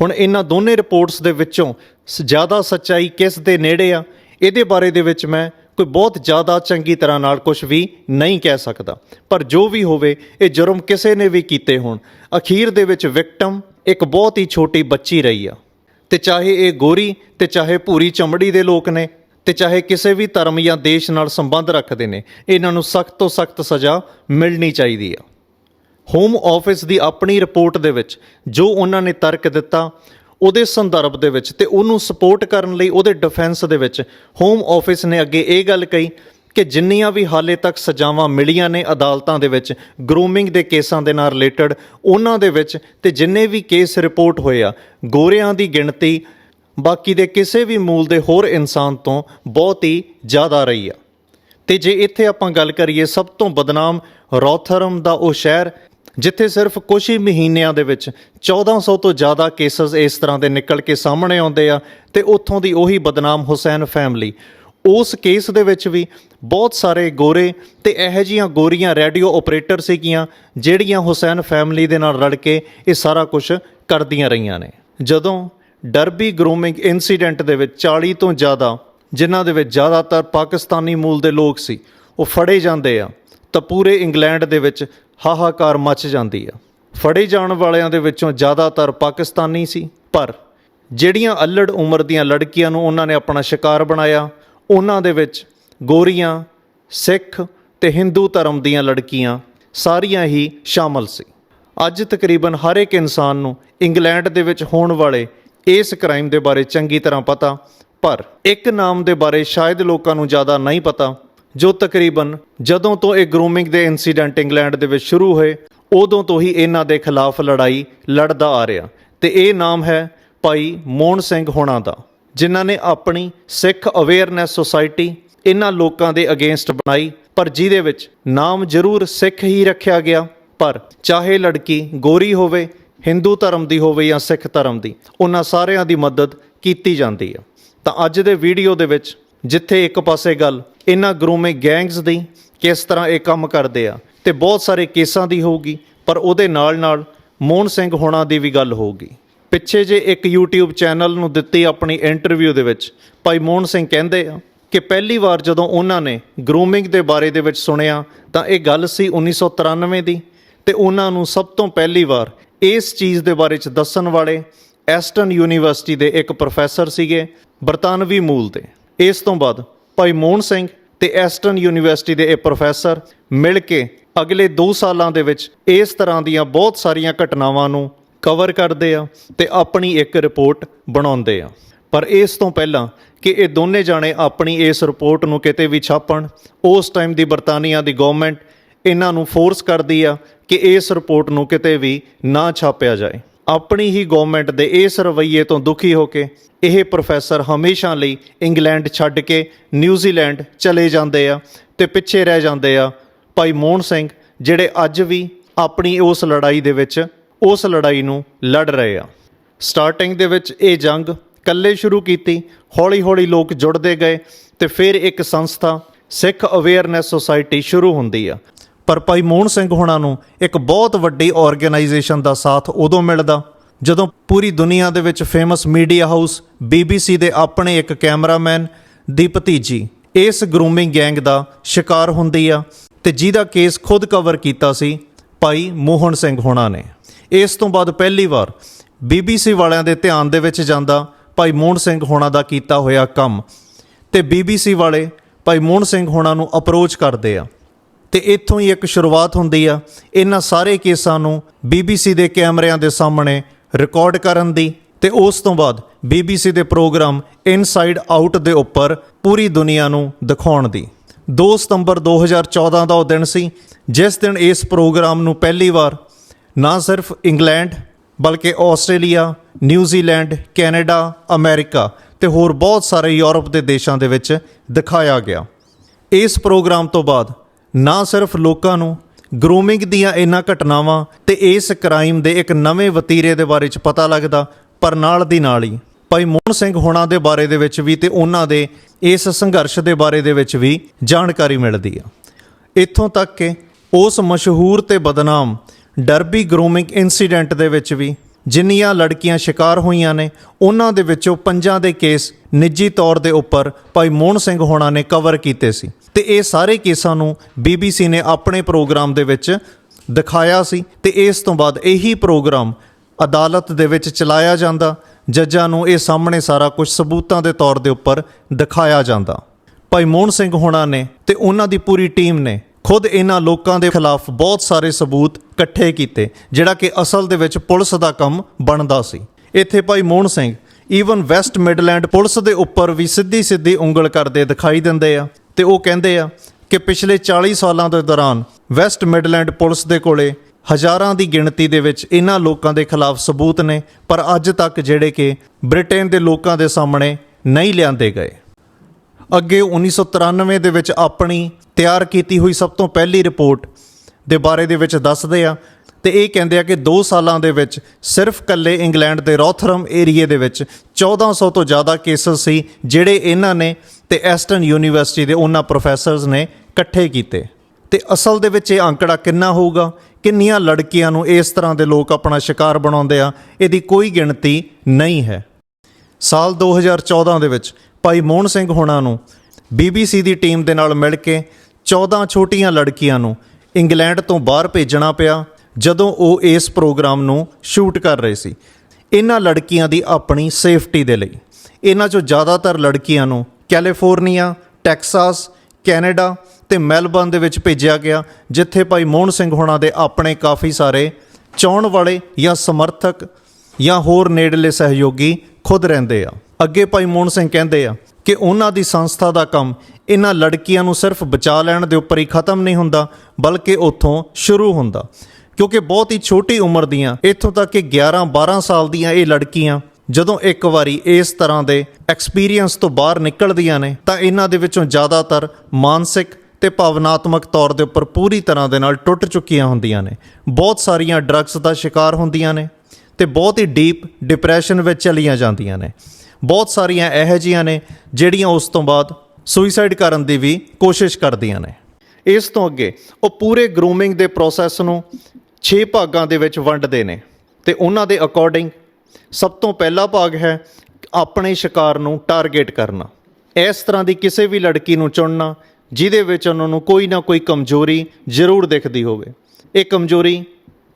ਹੁਣ ਇਹਨਾਂ ਦੋਨੇ ਰਿਪੋਰਟਸ ਦੇ ਵਿੱਚੋਂ ਸ- ਜ਼ਿਆਦਾ ਸੱਚਾਈ ਕਿਸ ਦੇ ਨੇੜੇ ਆ, ਇਹਦੇ ਬਾਰੇ ਦੇ ਵਿੱਚ ਮੈਂ ਕੋਈ ਬਹੁਤ ਜ਼ਿਆਦਾ ਚੰਗੀ ਤਰ੍ਹਾਂ ਨਾਲ ਕੁਝ ਵੀ ਨਹੀਂ ਕਹਿ ਸਕਦਾ। ਪਰ ਜੋ ਵੀ ਹੋਵੇ, ਇਹ ਜੁਰਮ ਕਿਸੇ ਨੇ ਵੀ ਕੀਤੇ ਹੋਣ। ਅਖੀਰ ਦੇ ਵਿੱਚ ਵਿਕਟਮ ਇੱਕ ਬਹੁਤ ਹੀ ਛੋਟੀ ਬੱਚੀ ਰਹੀ ਆ। ਤੇ ਚਾਹੇ ਇਹ ਗੋਰੀ ਤੇ ਚਾਹੇ ਭੂਰੀ ਚਮੜੀ ਦੇ ਲੋਕ ਨੇ ਤੇ ਚਾਹੇ ਕਿਸੇ ਵੀ ਧਰਮ ਜਾਂ ਦੇਸ਼ ਨਾਲ ਸੰਬੰਧ ਰੱਖਦੇ ਨੇ, ਇਹਨਾਂ ਨੂੰ ਸਖਤ ਤੋਂ ਸਖਤ ਸਜ਼ਾ ਮਿਲਣੀ ਚਾਹੀਦੀ ਆ। ਹੋਮ ਆਫਿਸ ਦੀ ਆਪਣੀ ਰਿਪੋਰਟ ਦੇ ਵਿੱਚ ਜੋ ਉਹਨਾਂ ਨੇ ਤਰਕ ਦਿੱਤਾ ਉਹਦੇ ਸੰਦਰਭ ਦੇ ਵਿੱਚ ਤੇ ਉਹਨੂੰ ਸਪੋਰਟ ਕਰਨ ਲਈ ਉਹਦੇ ਡਿਫੈਂਸ ਦੇ ਵਿੱਚ ਹੋਮ ਆਫਿਸ ਨੇ ਅੱਗੇ ਇਹ ਗੱਲ ਕਹੀ ਕਿ ਜਿੰਨੀਆਂ ਵੀ ਹਾਲੇ ਤੱਕ ਸਜ਼ਾਵਾਂ ਮਿਲੀਆਂ ਨੇ ਅਦਾਲਤਾਂ ਦੇ ਵਿੱਚ ਗਰੂਮਿੰਗ ਦੇ ਕੇਸਾਂ ਦੇ ਨਾਲ ਰਿਲੇਟਡ ਉਹਨਾਂ ਦੇ ਵਿੱਚ ਤੇ ਜਿੰਨੇ ਵੀ ਕੇਸ ਰਿਪੋਰਟ ਹੋਏ ਆ, ਗੋਰਿਆਂ ਦੀ ਗਿਣਤੀ ਬਾਕੀ ਦੇ ਕਿਸੇ ਵੀ ਮੂਲ ਦੇ ਹੋਰ ਇਨਸਾਨ ਤੋਂ ਬਹੁਤ ਹੀ ਜ਼ਿਆਦਾ ਰਹੀ ਆ। ਤੇ ਜੇ ਇੱਥੇ ਆਪਾਂ ਗੱਲ ਕਰੀਏ, ਸਭ ਤੋਂ ਬਦਨਾਮ ਰੌਥਰਮ ਦਾ ਉਹ ਸ਼ਹਿਰ ਜਿੱਥੇ ਸਿਰਫ ਕੁਝ ਹੀ ਮਹੀਨਿਆਂ ਦੇ ਵਿੱਚ 1400 ਤੋਂ ਜ਼ਿਆਦਾ ਕੇਸਸ ਇਸ ਤਰ੍ਹਾਂ ਦੇ ਨਿਕਲ ਕੇ ਸਾਹਮਣੇ ਆਉਂਦੇ ਆ ਤੇ ਉੱਥੋਂ ਦੀ ਉਹੀ ਬਦਨਾਮ ਹੁਸੈਨ ਫੈਮਿਲੀ ਉਸ ਕੇਸ ਦੇ ਵਿੱਚ ਵੀ ਬਹੁਤ ਸਾਰੇ ਗੋਰੇ ਤੇ ਇਹੋ ਜੀਆਂ ਗੋਰੀਆਂ ਰੇਡੀਓ ਆਪਰੇਟਰ ਸੀਗੀਆਂ, ਜਿਹੜੀਆਂ ਹੁਸੈਨ ਫੈਮਿਲੀ ਦੇ ਨਾਲ ਰਲ ਕੇ ਇਹ ਸਾਰਾ ਕੁਝ ਕਰਦੀਆਂ ਰਹੀਆਂ ਨੇ। ਜਦੋਂ ਡਰਬੀ ਗਰੂਮਿੰਗ ਇਨਸੀਡੈਂਟ ਦੇ ਵਿੱਚ 40 ਤੋਂ ਜ਼ਿਆਦਾ, ਜਿਨ੍ਹਾਂ ਦੇ ਵਿੱਚ ਜ਼ਿਆਦਾਤਰ ਪਾਕਿਸਤਾਨੀ ਮੂਲ ਦੇ ਲੋਕ ਸੀ, ਉਹ ਫੜੇ ਜਾਂਦੇ ਆ। ਤਾਂ ਪੂਰੇ ਇੰਗਲੈਂਡ ਦੇ ਵਿੱਚ ਹਾਹਾਕਾਰ ਮਚ ਜਾਂਦੀ ਆ। ਫੜੇ ਜਾਣ ਵਾਲਿਆਂ ਦੇ ਵਿੱਚੋਂ ਜ਼ਿਆਦਾਤਰ ਪਾਕਿਸਤਾਨੀ ਸੀ, ਪਰ ਜਿਹੜੀਆਂ ਅਲੜ ਉਮਰ ਦੀਆਂ ਲੜਕੀਆਂ ਨੂੰ ਉਹਨਾਂ ਨੇ ਆਪਣਾ ਸ਼ਿਕਾਰ ਬਣਾਇਆ, ਉਹਨਾਂ ਦੇ ਵਿੱਚ ਗੋਰੀਆਂ, ਸਿੱਖ ਤੇ ਹਿੰਦੂ ਧਰਮ ਦੀਆਂ ਲੜਕੀਆਂ ਸਾਰੀਆਂ ਹੀ ਸ਼ਾਮਲ ਸੀ। ਅੱਜ ਤਕਰੀਬਨ ਹਰ ਇੱਕ ਇਨਸਾਨ ਨੂੰ ਇੰਗਲੈਂਡ ਦੇ ਵਿੱਚ ਹੋਣ ਵਾਲੇ ਇਸ ਕ੍ਰਾਈਮ ਦੇ ਬਾਰੇ ਚੰਗੀ ਤਰ੍ਹਾਂ ਪਤਾ, ਪਰ ਇੱਕ ਨਾਮ ਦੇ ਬਾਰੇ ਸ਼ਾਇਦ ਲੋਕਾਂ ਨੂੰ ਜ਼ਿਆਦਾ ਨਹੀਂ ਪਤਾ ਜੋ ਤਕਰੀਬਨ ਜਦੋਂ ਤੋਂ ਇਹ ਗਰੂਮਿੰਗ ਦੇ ਇਨਸੀਡੈਂਟ ਇੰਗਲੈਂਡ ਦੇ ਵਿੱਚ ਸ਼ੁਰੂ ਹੋਏ, ਉਦੋਂ ਤੋਂ ਹੀ ਇਹਨਾਂ ਦੇ ਖਿਲਾਫ ਲੜਾਈ ਲੜਦਾ ਆ ਰਿਹਾ। ਤੇ ਇਹ ਨਾਮ ਹੈ ਭਾਈ ਮੋਹਨ ਸਿੰਘ ਹੋਣਾ ਦਾ, ਜਿਨ੍ਹਾਂ ਨੇ ਆਪਣੀ ਸਿੱਖ ਅਵੇਅਰਨੈਸ ਸੁਸਾਇਟੀ ਇਹਨਾਂ ਲੋਕਾਂ ਦੇ ਅਗੇਂਸਟ ਬਣਾਈ, ਪਰ ਜਿਹਦੇ ਵਿੱਚ ਨਾਮ ਜ਼ਰੂਰ ਸਿੱਖ ਹੀ ਰੱਖਿਆ ਗਿਆ। ਪਰ ਚਾਹੇ ਲੜਕੀ ਗੋਰੀ ਹੋਵੇ, ਹਿੰਦੂ ਧਰਮ ਦੀ ਹੋਵੇ ਜਾਂ ਸਿੱਖ ਧਰਮ ਦੀ, ਉਹਨਾਂ ਸਾਰਿਆਂ ਦੀ ਮਦਦ ਕੀਤੀ ਜਾਂਦੀ ਹੈ ਤਾਂ ਅੱਜ ਦੇ ਵੀਡੀਓ ਦੇ ਵਿੱਚ ਜਿੱਥੇ ਇੱਕ ਪਾਸੇ ਗੱਲ ਇਹਨਾਂ ਗਰੂਮਿੰਗ ਗੈਂਗਸ ਦੀ ਕਿਸ ਤਰ੍ਹਾਂ ਇਹ ਕੰਮ ਕਰਦੇ ਆ ਤੇ ਬਹੁਤ ਸਾਰੇ ਕੇਸਾਂ ਦੀ ਹੋਊਗੀ, ਪਰ ਉਹਦੇ ਨਾਲ ਨਾਲ ਮੋਹਨ ਸਿੰਘ ਹੋਣਾ ਦੀ ਵੀ ਗੱਲ ਹੋਊਗੀ। ਪਿੱਛੇ ਜੇ ਇੱਕ YouTube ਚੈਨਲ ਨੂੰ ਦਿੱਤੀ ਆਪਣੀ ਇੰਟਰਵਿਊ ਦੇ ਵਿੱਚ, ਭਾਈ ਮੋਹਨ ਸਿੰਘ ਕਹਿੰਦੇ ਆ ਕਿ ਪਹਿਲੀ ਵਾਰ ਜਦੋਂ ਉਹਨਾਂ ਨੇ ਗਰੂਮਿੰਗ ਦੇ ਬਾਰੇ ਦੇ ਵਿੱਚ ਸੁਣਿਆ, ਤਾਂ ਇਹ ਗੱਲ ਸੀ 1993 ਦੀ ਤੇ ਉਹਨਾਂ ਨੂੰ ਸਭ ਤੋਂ ਪਹਿਲੀ ਵਾਰ ਇਸ ਚੀਜ਼ ਦੇ ਬਾਰੇ ਚ ਦੱਸਣ ਵਾਲੇ ਐਸਟਨ ਯੂਨੀਵਰਸਿਟੀ ਦੇ ਇੱਕ ਪ੍ਰੋਫੈਸਰ ਸੀਗੇ, ਬਰਤਾਨਵੀ ਮੂਲ ਦੇ। ਇਸ ਤੋਂ ਬਾਅਦ ਭਾਈ ਮੋਹਨ ਸਿੰਘ ਤੇ ਐਸਟਨ ਯੂਨੀਵਰਸਿਟੀ ਦੇ ਇਹ ਪ੍ਰੋਫੈਸਰ ਮਿਲ ਕੇ ਅਗਲੇ 2 ਸਾਲਾਂ ਦੇ ਵਿੱਚ ਇਸ ਤਰ੍ਹਾਂ ਦੀਆਂ ਬਹੁਤ ਸਾਰੀਆਂ ਘਟਨਾਵਾਂ ਨੂੰ ਕਵਰ ਕਰਦੇ ਆ ਤੇ ਆਪਣੀ ਇੱਕ ਰਿਪੋਰਟ ਬਣਾਉਂਦੇ ਆ। ਪਰ ਇਸ ਤੋਂ ਪਹਿਲਾਂ ਕਿ ਇਹ ਦੋਨੇ ਜਾਣੇ ਆਪਣੀ ਇਸ ਰਿਪੋਰਟ ਨੂੰ ਕਿਤੇ ਵੀ ਛਾਪਣ, ਉਸ ਟਾਈਮ ਦੀ ਬਰਤਾਨੀਆ ਦੀ ਗਵਰਨਮੈਂਟ ਇਹਨਾਂ ਨੂੰ ਫੋਰਸ ਕਰਦੀ ਆ ਕਿ ਇਸ ਰਿਪੋਰਟ ਨੂੰ ਕਿਤੇ ਵੀ ਨਾ ਛਾਪਿਆ ਜਾਏ। ਆਪਣੀ ਹੀ ਗਵਰਨਮੈਂਟ ਦੇ ਇਸ ਰਵੱਈਏ ਤੋਂ ਦੁਖੀ ਹੋ ਕੇ ਇਹ ਪ੍ਰੋਫੈਸਰ ਹਮੇਸ਼ਾ ਲਈ ਇੰਗਲੈਂਡ ਛੱਡ ਕੇ ਨਿਊਜ਼ੀਲੈਂਡ ਚਲੇ ਜਾਂਦੇ ਆ ਤੇ ਪਿੱਛੇ ਰਹਿ ਜਾਂਦੇ ਆ ਭਾਈ ਮੋਹਨ ਸਿੰਘ, ਜਿਹੜੇ ਅੱਜ ਵੀ ਆਪਣੀ ਉਸ ਲੜਾਈ ਦੇ ਵਿੱਚ ਉਸ ਲੜਾਈ ਨੂੰ ਲੜ ਰਹੇ ਆ। ਸਟਾਰਟਿੰਗ ਦੇ ਵਿੱਚ ਇਹ ਜੰਗ ਇਕੱਲੇ ਸ਼ੁਰੂ ਕੀਤੀ, ਹੌਲੀ-ਹੌਲੀ ਲੋਕ ਜੁੜਦੇ ਗਏ ਤੇ ਫਿਰ ਇੱਕ ਸੰਸਥਾ, ਸਿੱਖ ਅਵੇਅਰਨੈਸ ਸੁਸਾਇਟੀ ਸ਼ੁਰੂ ਹੁੰਦੀ ਆ। ਪਰ ਭਾਈ ਮੋਹਨ ਸਿੰਘ ਹੋਣਾ ਨੂੰ ਇੱਕ ਬਹੁਤ ਵੱਡੀ ਆਰਗੇਨਾਈਜੇਸ਼ਨ ਦਾ ਸਾਥ ਉਦੋਂ ਮਿਲਦਾ ਜਦੋਂ ਪੂਰੀ ਦੁਨੀਆ ਦੇ ਵਿੱਚ ਫੇਮਸ ਮੀਡੀਆ ਹਾਊਸ BBC ਦੇ ਆਪਣੇ ਇੱਕ ਕੈਮਰਾਮੈਨ ਦੀ ਭਤੀਜੀ ਇਸ ਗਰੂਮਿੰਗ ਗੈਂਗ ਦਾ ਸ਼ਿਕਾਰ ਹੁੰਦੀ ਆ ਤੇ ਜਿਹਦਾ ਕੇਸ ਖੁਦ ਕਵਰ ਕੀਤਾ ਸੀ ਭਾਈ ਮੋਹਨ ਸਿੰਘ ਹੋਣਾ ਨੇ। ਇਸ ਤੋਂ ਬਾਅਦ ਪਹਿਲੀ ਵਾਰ BBC ਵਾਲਿਆਂ ਦੇ ਧਿਆਨ ਦੇ ਵਿੱਚ ਜਾਂਦਾ ਭਾਈ ਮੋਹਨ ਸਿੰਘ ਹੋਣਾ ਦਾ ਕੀਤਾ ਹੋਇਆ ਕੰਮ ਤੇ BBC ਵਾਲੇ ਭਾਈ ਮੋਹਨ ਸਿੰਘ ਹੋਣਾ ਨੂੰ ਅਪਰੋਚ ਕਰਦੇ ਆ। ਤੇ ਇੱਥੋਂ ਹੀ ਇੱਕ ਸ਼ੁਰੂਆਤ ਹੁੰਦੀ ਆ। ਇਹਨਾਂ ਸਾਰੇ ਕੇਸਾਂ ਨੂੰ BBC ਦੇ ਕੈਮਰਿਆਂ ਦੇ ਸਾਹਮਣੇ ਰਿਕਾਰਡ ਕਰਨ ਦੀ ਤੇ ਉਸ ਤੋਂ ਬਾਅਦ BBC ਦੇ ਪ੍ਰੋਗਰਾਮ ਇਨਸਾਈਡ ਆਊਟ ਦੇ ਉੱਪਰ ਪੂਰੀ ਦੁਨੀਆ ਨੂੰ ਦਿਖਾਉਣ ਦੀ। 2 ਸਤੰਬਰ 2014 ਦਾ ਉਹ ਦਿਨ ਸੀ, ਜਿਸ ਦਿਨ ਇਸ ਪ੍ਰੋਗਰਾਮ ਨੂੰ ਪਹਿਲੀ ਵਾਰ ਨਾ ਸਿਰਫ ਇੰਗਲੈਂਡ ਬਲਕਿ ਆਸਟ੍ਰੇਲੀਆ, ਨਿਊਜ਼ੀਲੈਂਡ, ਕੈਨੇਡਾ, ਅਮਰੀਕਾ ਤੇ ਹੋਰ ਬਹੁਤ ਸਾਰੇ ਯੂਰਪ ਦੇ ਦੇਸ਼ਾਂ ਦੇ ਵਿੱਚ ਦਿਖਾਇਆ ਗਿਆ। ਇਸ ਪ੍ਰੋਗਰਾਮ ਤੋਂ ਬਾਅਦ ਨਾ ਸਿਰਫ ਲੋਕਾਂ ਨੂੰ ਗਰੂਮਿੰਗ ਦੀਆਂ ਇਹਨਾਂ ਘਟਨਾਵਾਂ ਤੇ ਇਸ ਕ੍ਰਾਈਮ ਦੇ ਇੱਕ ਨਵੇਂ ਵਤੀਰੇ ਦੇ ਬਾਰੇ ਚ ਪਤਾ ਲੱਗਦਾ, ਪਰ ਨਾਲ ਦੀ ਨਾਲ ਹੀ, ਭਾਈ ਮੋਹਨ ਸਿੰਘ ਹੋਣਾ ਦੇ ਬਾਰੇ ਦੇ ਵਿੱਚ ਵੀ ਤੇ ਉਹਨਾਂ ਦੇ ਇਸ ਸੰਘਰਸ਼ ਦੇ ਬਾਰੇ ਦੇ ਵਿੱਚ ਵੀ ਜਾਣਕਾਰੀ ਮਿਲਦੀ ਆ। ਇੱਥੋਂ ਤੱਕ ਕਿ ਉਸ ਮਸ਼ਹੂਰ ਤੇ ਬਦਨਾਮ ਡਰਬੀ ਗਰੂਮਿੰਗ ਇਨਸੀਡੈਂਟ ਦੇ ਵਿੱਚ ਵੀ ਜਿੰਨੀਆਂ ਲੜਕੀਆਂ ਸ਼ਿਕਾਰ ਹੋਈਆਂ ਨੇ, ਉਹਨਾਂ ਦੇ ਵਿੱਚੋਂ ਪੰਜਾਂ ਦੇ ਕੇਸ ਨਿੱਜੀ ਤੌਰ ਦੇ ਉੱਪਰ ਭਾਈ ਮੋਹਨ ਸਿੰਘ ਹੋਣਾ ਨੇ ਕਵਰ ਕੀਤੇ ਸੀ। ਤੇ ਇਹ ਸਾਰੇ ਕੇਸਾਂ ਨੂੰ BBC ਨੇ ਆਪਣੇ ਪ੍ਰੋਗਰਾਮ ਦੇ ਵਿੱਚ ਦਿਖਾਇਆ ਸੀ ਤੇ ਇਸ ਤੋਂ ਬਾਅਦ ਇਹੀ ਪ੍ਰੋਗਰਾਮ ਅਦਾਲਤ ਦੇ ਵਿੱਚ ਚਲਾਇਆ ਜਾਂਦਾ, ਜੱਜਾਂ ਨੂੰ ਇਹ ਸਾਹਮਣੇ ਸਾਰਾ ਕੁਝ ਸਬੂਤਾਂ ਦੇ ਤੌਰ ਦੇ ਉੱਪਰ ਦਿਖਾਇਆ ਜਾਂਦਾ। ਭਾਈ ਮੋਹਨ ਸਿੰਘ ਹੋਣਾ ਨੇ ਤੇ ਉਹਨਾਂ ਦੀ ਪੂਰੀ ਟੀਮ ਨੇ ਖੁਦ ਇਹਨਾਂ ਲੋਕਾਂ ਦੇ ਖਿਲਾਫ ਬਹੁਤ ਸਾਰੇ ਸਬੂਤ ਇਕੱਠੇ ਕੀਤੇ, ਜਿਹੜਾ ਕਿ ਅਸਲ ਦੇ ਵਿੱਚ ਪੁਲਿਸ ਦਾ ਕੰਮ ਬਣਦਾ ਸੀ। ਇੱਥੇ Bhai Mohan Singh even west midland police ਦੇ ਉੱਪਰ ਵੀ ਸਿੱਧੀ ਸਿੱਧੀ ਉਂਗਲ ਕਰਦੇ ਦਿਖਾਈ ਦਿੰਦੇ ਆ ਤੇ ਉਹ ਕਹਿੰਦੇ ਆ ਕਿ ਪਿਛਲੇ 40 ਸਾਲਾਂ ਦੇ ਦੌਰਾਨ ਵੈਸਟ ਮਿਡਲੈਂਡ ਪੁਲਿਸ ਦੇ ਕੋਲੇ ਹਜ਼ਾਰਾਂ ਦੀ ਗਿਣਤੀ ਦੇ ਵਿੱਚ ਇਹਨਾਂ ਲੋਕਾਂ ਦੇ ਖਿਲਾਫ ਸਬੂਤ ਨੇ, ਪਰ ਅੱਜ ਤੱਕ ਜਿਹੜੇ ਕਿ ਬ੍ਰਿਟੇਨ ਦੇ ਲੋਕਾਂ ਦੇ ਸਾਹਮਣੇ ਨਹੀਂ ਲਿਆਂਦੇ ਗਏ। ਅੱਗੇ 1993 ਦੇ ਵਿੱਚ ਆਪਣੀ ਤਿਆਰ ਕੀਤੀ ਹੋਈ ਸਭ ਤੋਂ ਪਹਿਲੀ ਰਿਪੋਰਟ ਦੇ ਬਾਰੇ ਦੇ ਵਿੱਚ ਦੱਸਦੇ ਆ। ਤੇ ਇਹ ਕਹਿੰਦੇ ਆ ਕਿ 2 ਸਾਲਾਂ ਦੇ ਵਿੱਚ ਸਿਰਫ ਕੱਲੇ ਇੰਗਲੈਂਡ ਦੇ ਰੌਥਰਮ ਏਰੀਏ ਦੇ ਵਿੱਚ 1400 ਤੋਂ ਜ਼ਿਆਦਾ ਕੇਸਸ ਸੀ, ਜਿਹੜੇ ਇਹਨਾਂ ਨੇ ਤੇ ਐਸਟਨ ਯੂਨੀਵਰਸਿਟੀ ਦੇ ਉਹਨਾਂ ਪ੍ਰੋਫੈਸਰਸ ਨੇ ਇਕੱਠੇ ਕੀਤੇ। ਤੇ ਅਸਲ ਦੇ ਵਿੱਚ ਇਹ ਅੰਕੜਾ ਕਿੰਨਾ ਹੋਊਗਾ? ਕਿੰਨੀਆਂ ਲੜਕੀਆਂ ਨੂੰ ਇਸ ਤਰ੍ਹਾਂ ਦੇ ਲੋਕ ਆਪਣਾ ਸ਼ਿਕਾਰ ਬਣਾਉਂਦੇ ਆ? ਇਹਦੀ ਕੋਈ ਗਿਣਤੀ ਨਹੀਂ ਹੈ। ਸਾਲ 2014 ਦੇ ਵਿੱਚ ਭਾਈ ਮੋਹਨ ਸਿੰਘ ਹੋਣਾ ਨੂੰ BBC ਦੀ ਟੀਮ ਦੇ ਨਾਲ ਮਿਲ ਕੇ 14 ਛੋਟੀਆਂ ਲੜਕੀਆਂ ਨੂੰ ਇੰਗਲੈਂਡ ਤੋਂ ਬਾਹਰ ਭੇਜਣਾ ਪਿਆ, ਜਦੋਂ ਉਹ ਇਸ ਪ੍ਰੋਗਰਾਮ ਨੂੰ ਸ਼ੂਟ ਕਰ ਰਹੇ ਸੀ। ਇਹਨਾਂ ਲੜਕੀਆਂ ਦੀ ਆਪਣੀ ਸੇਫਟੀ ਦੇ ਲਈ। ਇਹਨਾਂ ਚੋਂ ਜ਼ਿਆਦਾਤਰ ਲੜਕੀਆਂ ਨੂੰ ਕੈਲੀਫੋਰਨੀਆ, ਟੈਕਸਾਸ, ਕੈਨੇਡਾ ਤੇ ਮੈਲਬਰਨ ਦੇ ਵਿੱਚ ਭੇਜਿਆ ਗਿਆ, ਜਿੱਥੇ ਭਾਈ ਮੋਹਨ ਸਿੰਘ ਹੋਣਾ ਦੇ ਆਪਣੇ ਕਾਫੀ ਸਾਰੇ ਚਾਹਣ ਵਾਲੇ ਜਾਂ ਸਮਰਥਕ ਜਾਂ ਹੋਰ ਨੇੜਲੇ ਸਹਿਯੋਗੀ ਖੁਦ ਰਹਿੰਦੇ ਆ। ਅੱਗੇ ਭਾਈ ਮੋਹਨ ਸਿੰਘ ਕਹਿੰਦੇ ਆ ਕਿ ਉਹਨਾਂ ਦੀ ਸੰਸਥਾ ਦਾ ਕੰਮ ਇਹਨਾਂ ਲੜਕੀਆਂ ਨੂੰ ਸਿਰਫ ਬਚਾ ਲੈਣ ਦੇ ਉੱਪਰ ਹੀ ਖਤਮ ਨਹੀਂ ਹੁੰਦਾ, ਬਲਕਿ ਉੱਥੋਂ ਸ਼ੁਰੂ ਹੁੰਦਾ। ਕਿਉਂਕਿ ਬਹੁਤ ਹੀ ਛੋਟੀ ਉਮਰ ਦੀਆਂ, ਇੱਥੋਂ ਤੱਕ ਕਿ 11 12 ਸਾਲ ਦੀਆਂ ਇਹ ਲੜਕੀਆਂ ਜਦੋਂ ਇੱਕ ਵਾਰੀ ਇਸ ਤਰ੍ਹਾਂ ਦੇ ਐਕਸਪੀਰੀਅੰਸ ਤੋਂ ਬਾਹਰ ਨਿਕਲਦੀਆਂ ਨੇ, ਤਾਂ ਇਹਨਾਂ ਦੇ ਵਿੱਚੋਂ ਜ਼ਿਆਦਾਤਰ ਮਾਨਸਿਕ ਤੇ ਭਾਵਨਾਤਮਕ ਤੌਰ ਦੇ ਉੱਪਰ ਪੂਰੀ ਤਰ੍ਹਾਂ ਦੇ ਨਾਲ ਟੁੱਟ ਚੁੱਕੀਆਂ ਹੁੰਦੀਆਂ ਨੇ। ਬਹੁਤ ਸਾਰੀਆਂ ਡਰੱਗਸ ਦਾ ਸ਼ਿਕਾਰ ਹੁੰਦੀਆਂ ਨੇ ਤੇ ਬਹੁਤ ਹੀ ਡੀਪ ਡਿਪਰੈਸ਼ਨ ਵਿੱਚ ਚਲੀਆਂ ਜਾਂਦੀਆਂ ਨੇ। ਬਹੁਤ ਸਾਰੀਆਂ ਇਹੋ ਜਿਹੀਆਂ ਨੇ ਜਿਹੜੀਆਂ ਉਸ ਤੋਂ ਬਾਅਦ ਸੁਸਾਈਡ ਕਰਨ ਦੀ ਵੀ ਕੋਸ਼ਿਸ਼ ਕਰਦੀਆਂ ਨੇ। ਇਸ ਤੋਂ ਅੱਗੇ ਉਹ ਪੂਰੇ ਗਰੂਮਿੰਗ ਦੇ ਪ੍ਰੋਸੈਸ ਨੂੰ 6 ਭਾਗਾਂ ਦੇ ਵਿੱਚ ਵੰਡਦੇ ਨੇ ਤੇ ਉਹਨਾਂ ਦੇ ਅਕੋਰਡਿੰਗ ਸਭ ਤੋਂ ਪਹਿਲਾ ਭਾਗ ਹੈ ਆਪਣੇ ਸ਼ਿਕਾਰ ਨੂੰ ਟਾਰਗੇਟ ਕਰਨਾ। ਇਸ ਤਰ੍ਹਾਂ ਦੀ ਕਿਸੇ ਵੀ ਲੜਕੀ ਨੂੰ ਚੁਣਨਾ ਜਿਹਦੇ ਵਿੱਚ ਉਹਨਾਂ ਨੂੰ ਕੋਈ ਨਾ ਕੋਈ ਕਮਜ਼ੋਰੀ ਜ਼ਰੂਰ ਦਿਖਦੀ ਹੋਵੇ। ਇਹ ਕਮਜ਼ੋਰੀ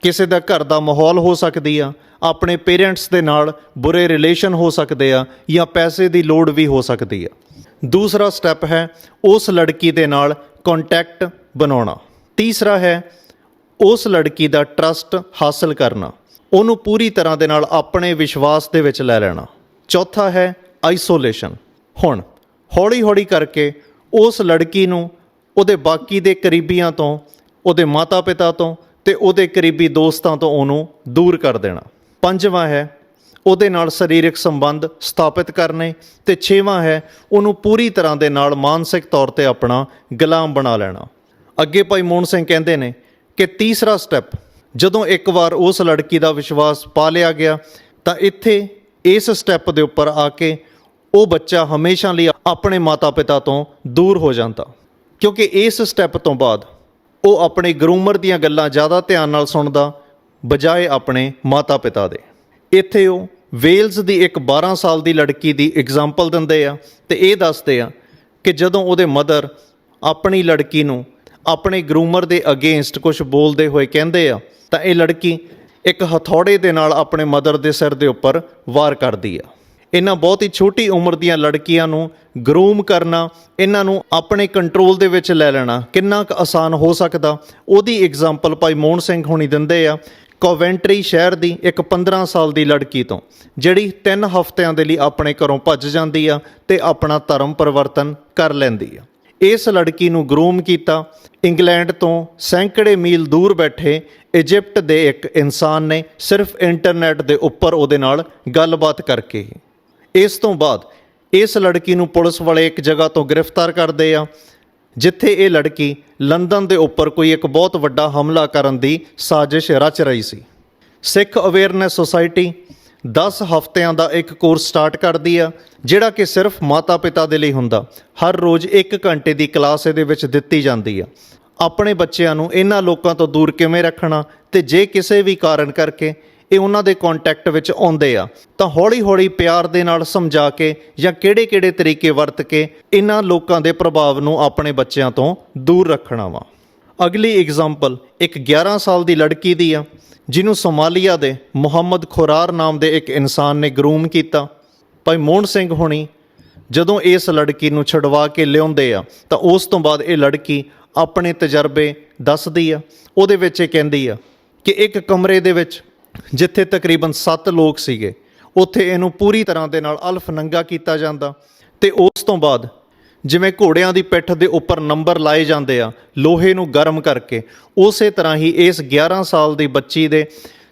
ਕਿਸੇ ਦਾ ਘਰ ਦਾ ਮਾਹੌਲ ਹੋ ਸਕਦੀ ਆ, ਆਪਣੇ ਪੇਰੈਂਟਸ ਦੇ ਨਾਲ ਬੁਰੇ ਰਿਲੇਸ਼ਨ ਹੋ ਸਕਦੇ ਆ ਜਾਂ ਪੈਸੇ ਦੀ ਲੋੜ ਵੀ ਹੋ ਸਕਦੀ ਆ। ਦੂਸਰਾ ਸਟੈਪ ਹੈ ਉਸ ਲੜਕੀ ਦੇ ਨਾਲ ਕੰਟੈਕਟ ਬਣਾਉਣਾ। ਤੀਸਰਾ ਹੈ ਉਸ ਲੜਕੀ ਦਾ ਟਰਸਟ ਹਾਸਲ ਕਰਨਾ। ਉਹਨੂੰ ਪੂਰੀ ਤਰ੍ਹਾਂ ਦੇ ਨਾਲ ਆਪਣੇ ਵਿਸ਼ਵਾਸ ਦੇ ਵਿੱਚ ਲੈ ਲੈਣਾ। ਚੌਥਾ ਹੈ ਆਈਸੋਲੇਸ਼ਨ। ਹੁਣ ਹੌਲੀ-ਹੌਲੀ ਕਰਕੇ ਉਸ ਲੜਕੀ ਨੂੰ ਉਹਦੇ ਬਾਕੀ ਦੇ ਕਰੀਬੀਆਂ ਤੋਂ, ਉਹਦੇ ਮਾਤਾ-ਪਿਤਾ ਤੋਂ ਤੇ ਉਹਦੇ ਕਰੀਬੀ ਦੋਸਤਾਂ ਤੋਂ ਉਹਨੂੰ ਦੂਰ ਕਰ ਦੇਣਾ। ਪੰਜਵਾਂ ਹੈ, ਉਹਦੇ ਨਾਲ ਸਰੀਰਕ ਸੰਬੰਧ ਸਥਾਪਿਤ ਕਰਨੇ ਤੇ ਛੇਵਾਂ ਹੈ, ਉਹਨੂੰ ਪੂਰੀ ਤਰ੍ਹਾਂ ਦੇ ਨਾਲ ਮਾਨਸਿਕ ਤੌਰ ਤੇ ਆਪਣਾ ਗੁਲਾਮ ਬਣਾ ਲੈਣਾ। ਅੱਗੇ ਭਾਈ ਮੋਹਨ ਸਿੰਘ ਕਹਿੰਦੇ ਨੇ ਕਿ ਤੀਸਰਾ ਸਟੈਪ ਜਦੋਂ ਇੱਕ ਵਾਰ ਉਸ ਲੜਕੀ ਦਾ ਵਿਸ਼ਵਾਸ ਪਾ ਲਿਆ ਗਿਆ, ਤਾਂ ਇੱਥੇ ਇਸ ਸਟੈਪ ਦੇ ਉੱਪਰ ਆ ਕੇ ਉਹ ਬੱਚਾ ਹਮੇਸ਼ਾ ਲਈ ਆਪਣੇ ਮਾਤਾ-ਪਿਤਾ ਤੋਂ ਦੂਰ ਹੋ ਜਾਂਦਾ। ਕਿਉਂਕਿ ਇਸ ਸਟੈਪ ਤੋਂ ਬਾਅਦ ਉਹ ਆਪਣੇ ਗਰੂਮਰ ਦੀਆਂ ਗੱਲਾਂ ਜ਼ਿਆਦਾ ਧਿਆਨ ਨਾਲ ਸੁਣਦਾ, ਬਜਾਏ ਆਪਣੇ ਮਾਤਾ-ਪਿਤਾ ਦੇ। ਇੱਥੇ ਉਹ ਵੇਲਜ਼ ਦੀ ਇੱਕ 12 ਸਾਲ ਦੀ ਲੜਕੀ ਦੀ ਐਗਜ਼ਾਮਪਲ ਦਿੰਦੇ ਆ ਤੇ ਇਹ ਦੱਸਦੇ ਆ ਕਿ ਜਦੋਂ ਉਹਦੇ ਮਦਰ ਆਪਣੀ ਲੜਕੀ ਨੂੰ ਆਪਣੇ ਗਰੂਮਰ ਦੇ ਅਗੇਂਸਟ ਕੁਝ ਬੋਲਦੇ ਹੋਏ ਕਹਿੰਦੇ ਆ, ਤਾਂ ਇਹ ਲੜਕੀ ਇੱਕ ਹਥੌੜੇ ਦੇ ਨਾਲ ਆਪਣੇ ਮਦਰ ਦੇ ਸਿਰ ਦੇ ਉੱਪਰ ਵਾਰ ਕਰਦੀ ਆ। ਇਹਨਾਂ ਬਹੁਤ ਹੀ ਛੋਟੀ ਉਮਰ ਦੀਆਂ ਲੜਕੀਆਂ ਨੂੰ ਗਰੂਮ ਕਰਨਾ, ਇਹਨਾਂ ਨੂੰ ਆਪਣੇ ਕੰਟਰੋਲ ਦੇ ਵਿੱਚ ਲੈ ਲੈਣਾ, ਕਿੰਨਾ ਕੁ ਆਸਾਨ ਹੋ ਸਕਦਾ? ਉਹਦੀ ਐਗਜ਼ਾਮਪਲ ਭਾਈ ਮੋਹਨ ਸਿੰਘ ਹੁਣੀ ਦਿੰਦੇ ਆ ਕੋਵੈਂਟਰੀ ਸ਼ਹਿਰ ਦੀ ਇੱਕ 15 ਸਾਲ ਦੀ ਲੜਕੀ ਤੋਂ, ਜਿਹੜੀ 3 ਹਫ਼ਤਿਆਂ ਦੇ ਲਈ ਆਪਣੇ ਘਰੋਂ ਭੱਜ ਜਾਂਦੀ ਆ ਤੇ ਆਪਣਾ ਧਰਮ ਪਰਿਵਰਤਨ ਕਰ ਲੈਂਦੀ ਆ। ਇਸ ਲੜਕੀ ਨੂੰ ਗਰੂਮ ਕੀਤਾ, ਇੰਗਲੈਂਡ ਤੋਂ ਸੈਂਕੜੇ ਮੀਲ ਦੂਰ ਬੈਠੇ, ਇਜਿਪਟ ਦੇ ਇੱਕ ਇਨਸਾਨ ਨੇ ਸਿਰਫ ਇੰਟਰਨੈਟ ਦੇ ਉੱਪਰ ਉਹਦੇ ਨਾਲ ਗੱਲਬਾਤ ਕਰਕੇ ਹੀ। ਇਸ ਤੋਂ ਬਾਅਦ ਇਸ ਲੜਕੀ ਨੂੰ ਪੁਲਿਸ ਵਾਲੇ ਇੱਕ ਜਗ੍ਹਾ ਤੋਂ ਗ੍ਰਿਫਤਾਰ ਕਰਦੇ ਆ, ਜਿੱਥੇ ਇਹ ਲੜਕੀ ਲੰਡਨ ਦੇ ਉੱਪਰ ਕੋਈ ਇੱਕ ਬਹੁਤ ਵੱਡਾ ਹਮਲਾ ਕਰਨ ਦੀ ਸਾਜ਼ਿਸ਼ ਰਚ ਰਹੀ ਸੀ। ਸਿੱਖ ਅਵੇਅਰਨੈਸ ਸੁਸਾਇਟੀ 10 ਹਫ਼ਤਿਆਂ ਦਾ ਇੱਕ ਕੋਰਸ ਸਟਾਰਟ ਕਰਦੀ ਆ, ਜਿਹੜਾ ਕਿ ਸਿਰਫ ਮਾਤਾ-ਪਿਤਾ ਦੇ ਲਈ ਹੁੰਦਾ। ਹਰ ਰੋਜ਼ 1 ਘੰਟੇ ਦੀ ਕਲਾਸ ਇਹਦੇ ਵਿੱਚ ਦਿੱਤੀ ਜਾਂਦੀ ਆ। ਆਪਣੇ ਬੱਚਿਆਂ ਨੂੰ ਇਹਨਾਂ ਲੋਕਾਂ ਤੋਂ ਦੂਰ ਕਿਵੇਂ ਰੱਖਣਾ ਤੇ ਜੇ ਕਿਸੇ ਵੀ ਕਾਰਨ ਕਰਕੇ ਇਹ ਉਹਨਾਂ ਦੇ ਕੰਟੈਕਟ ਵਿੱਚ ਆਉਂਦੇ ਆ। ਤਾਂ ਹੌਲੀ-ਹੌਲੀ ਪਿਆਰ ਦੇ ਨਾਲ ਸਮਝਾ ਕੇ ਜਾਂ ਕਿਹੜੇ-ਕਿਹੜੇ ਤਰੀਕੇ ਵਰਤ ਕੇ ਇਹਨਾਂ ਲੋਕਾਂ ਦੇ ਪ੍ਰਭਾਵ ਨੂੰ ਆਪਣੇ ਬੱਚਿਆਂ ਤੋਂ ਦੂਰ ਰੱਖਣਾ ਵਾ। ਅਗਲੀ ਐਗਜ਼ਾਮਪਲ ਇੱਕ 11 ਸਾਲ ਦੀ ਲੜਕੀ ਦੀ ਆ, ਜਿਹਨੂੰ ਸੋਮਾਲੀਆ ਦੇ ਮੁਹੰਮਦ ਖੁਰਾਰ ਨਾਮ ਦੇ ਇੱਕ ਇਨਸਾਨ ਨੇ ਗਰੂਮ ਕੀਤਾ। ਭਾਈ ਮੋਹਨ ਸਿੰਘ ਹੋਣੀ, ਜਦੋਂ ਇਸ ਲੜਕੀ ਨੂੰ ਛਡਵਾ ਕੇ ਲਿਆਉਂਦੇ ਆ, ਤਾਂ ਉਸ ਤੋਂ ਬਾਅਦ ਇਹ ਲੜਕੀ ਆਪਣੇ ਤਜਰਬੇ ਦੱਸਦੀ ਆ। ਉਹਦੇ ਵਿੱਚ ਇਹ ਕਹਿੰਦੀ ਆ ਕਿ ਇੱਕ ਕਮਰੇ ਦੇ ਵਿੱਚ ਜਿੱਥੇ ਤਕਰੀਬਨ 7 ਲੋਕ ਸੀਗੇ, ਉੱਥੇ ਇਹਨੂੰ ਪੂਰੀ ਤਰ੍ਹਾਂ ਦੇ ਨਾਲ ਅਲਫ ਨੰਗਾ ਕੀਤਾ ਜਾਂਦਾ ਤੇ ਉਸ ਤੋਂ ਬਾਅਦ ਜਿਵੇਂ ਘੋੜਿਆਂ ਦੀ ਪਿੱਠ ਦੇ ਉੱਪਰ ਨੰਬਰ ਲਾਏ ਜਾਂਦੇ ਆ, ਲੋਹੇ ਨੂੰ ਗਰਮ ਕਰਕੇ, ਉਸੇ ਤਰ੍ਹਾਂ ਹੀ ਇਸ 11 ਸਾਲ ਦੀ ਬੱਚੀ ਦੇ